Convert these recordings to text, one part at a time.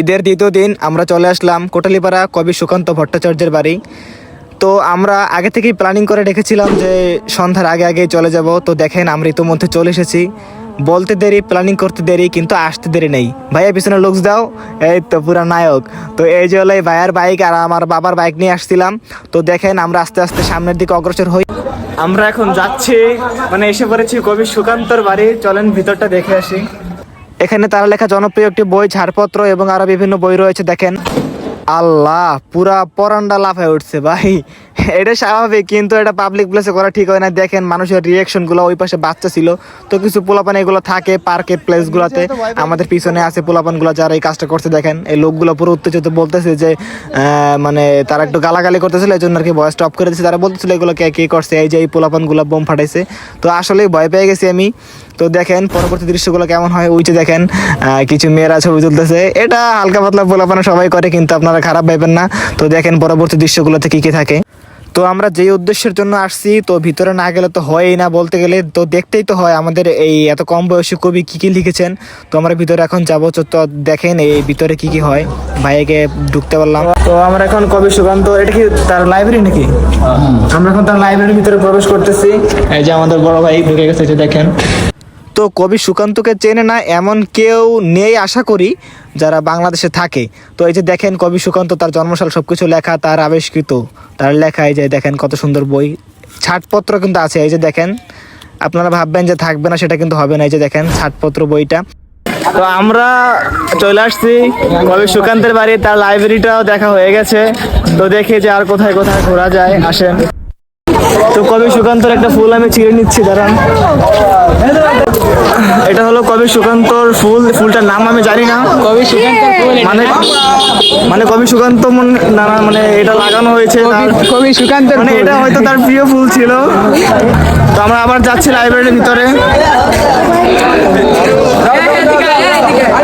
ঈদের দ্বিতীয় দিন আমরা চলে আসলাম কোটালিপাড়া কবি সুকান্ত ভট্টাচার্যের বাড়ি। তো আমরা আগে থেকেই প্ল্যানিং করে রেখেছিলাম যে সন্ধ্যার আগে আগে চলে যাব। তো দেখেন আমরা ইতোমধ্যে চলে এসেছি। বলতে দেরি প্ল্যানিং করতে দেরি, কিন্তু আসতে দেরি নেই। ভাইয়া পিছনে লুকস দাও। এই তো পুরা নায়ক। তো এই যে হলো ভাইয়ার বাইক আর আমার বাবার বাইক নিয়ে আসছিলাম। তো দেখেন আমরা আস্তে আস্তে সামনের দিকে অগ্রসর হই। আমরা এখন যাচ্ছি মানে এসে পড়েছি কবি সুকান্তর বাড়ি। চলেন ভিতরটা দেখে আসি। এখানে তারা লেখা জনপ্রিয় একটি বই, ছাড়পত্র এবং আরও বিভিন্ন বই রয়েছে, দেখেন। আল্লাহ, পুরা পরান্ডা লাফায় উঠছে, ভাই। এটা স্বাভাবিক, কিন্তু এটা পাবলিক প্লেসে করা ঠিক হয় না। দেখেন, মানুষের রিয়েকশনগুলো ওই পাশে বাচ্চা ছিল। তো কিছু পোলাপান এগুলো থাকে পার্কের প্লেস গুলাতে। আমাদের পিছনে আছে পোলাপানগুলো, যারা এই কাজটা করছে, দেখেন। এই লোকগুলো পুরো উত্তেজিত বলতেছে যে মানে তারা একটু গালাগালি করতেছিল এই জন্য আর কি ভয়েস স্টপ করে দিচ্ছে তারা বলতেছিল, এগুলো কে কে করছে? এই যে এই পোলাপানগুলো বোম ফাটাইছে। তো আসলে ভয় পেয়ে গেছি আমি। তো দেখেন পরবর্তী দৃশ্যগুলো কেমন হয় ওই যে দেখেন কিছু মেয়েরা ছবি তুলতেছে। এটা হালকা পাতলা পোলাপানা সবাই করে কিন্তু আপনারা খারাপ ভাবেন না। তো দেখেন পরবর্তী দৃশ্যগুলোতে কি কি থাকে। তো আমরা যে উদ্দেশ্যের জন্য আসছি তো ভিতরে না গেলে তো হয়ই না বলতে গেলে। তো দেখতেই তো হয় আমাদের এই এত কম বয়সী কবি কি কি লিখেছেন। তো আমরা ভিতরে এখন যাব। তো তো দেখেন এই ভিতরে কি কি হয়। ভাইকে ঢুকতে পারলাম তো আমরা এখন কবি সুকান্ত এটা কি তার লাইব্রেরি নাকি? আমরা এখন তার লাইব্রেরির ভিতরে প্রবেশ করতেছি। এই যে আমাদের বড় ভাই ঢুকে গেছে যে দেখেন। তো কবি সুকান্তকে চেনে না, এমন কেউ নেই আশা করি, যারা বাংলাদেশে থাকে। তো এই যে দেখেন কবি সুকান্ত, তার জন্মসাল সবকিছু লেখা, তার আবিষ্কৃত, তার লেখা, এই যে দেখেন কত সুন্দর বই। ছাটপত্র কিন্তু আছে, এই যে দেখেন। আপনারা ভাববেন যে থাকবে না, সেটা কিন্তু হবে না, এই যে দেখেন ছাটপত্র বইটা। তো আমরা চলে আসছি কবি সুকান্তের বাড়ি, তার লাইব্রেরিটাও দেখা হয়ে গেছে। তো দেখি যে আর কোথায় কোথায় ঘোরা যায়, আসেন। তো কবি সুকান্তর একটা ফুল আমি ছিঁড়ে নিচ্ছি দাঁড়ান। এটা হলো কবি সুকান্তর ফুল ফুলটার নাম আমি জানি না। কবি সুকান্তর ফুল মানে মানে কবি সুকান্ত মন- না, মানে এটা লাগানো হয়েছে কবি- সুকান্ত মানে এটা হয়তো তার প্রিয় ফুল ছিল। তো আমরা আবার যাচ্ছি লাইব্রেরির ভিতরে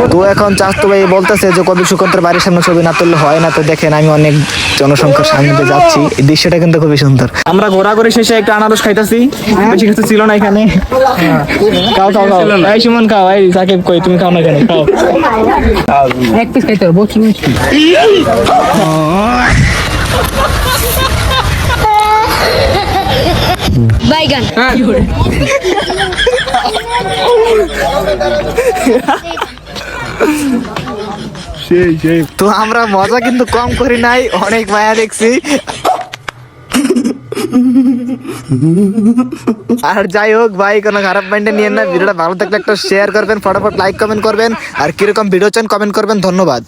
তো এখন চাস্তু ভাই বলতেছে যে কবি সুকান্তের বাড়ির সামনে ছবি না তুললে হয় না। তো দেখেন আমি অনেক জনসংখ্যার সামনে যাচ্ছি। এই দৃশ্যটা কিন্তু খুবই সুন্দর। আমরা ঘোরাঘুরি শেষে একটা আনারস খাইতাছি। বেশি কিছু ছিল না এখানে। খাও খাও খাও। এই সুমন খাও এই সাকিব কই তুমি খাও না এখানে খাও। এক পিস খাইতে হবে মিষ্টি বাইগান। তো আমরা মজা কিন্তু কম করি নাই, অনেক মায়া দেখছি। আর যাই হোক ভাই, কোনো খারাপ মাইন্ডে নিয়ে না, ভিডিওটা ভালো থাকলে একটা শেয়ার করবেন, ফটাফট লাইক কমেন্ট করবেন, আর কীরকম ভিডিও চান কমেন্ট করবেন, ধন্যবাদ।